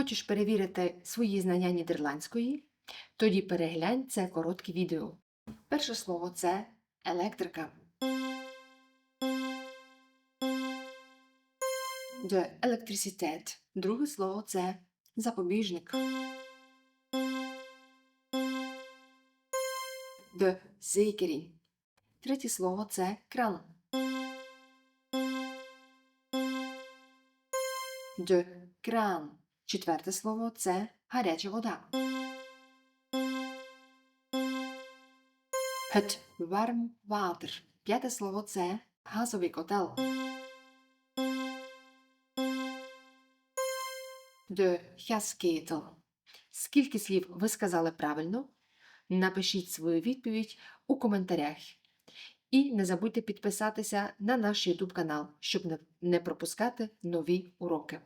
Хочеш перевірити свої знання нідерландської? Тоді переглянь це коротке відео. Перше слово це електрика. De elektriciteit. Друге слово це запобіжник. De zekering. Третє слово це кран. De кран. Четверте слово це гаряча вода. Het warm water. П'яте слово це газовий котел. De gasketel. Скільки слів ви сказали правильно? Напишіть свою відповідь у коментарях. І не забудьте підписатися на наш YouTube канал, щоб не- пропускати нові уроки.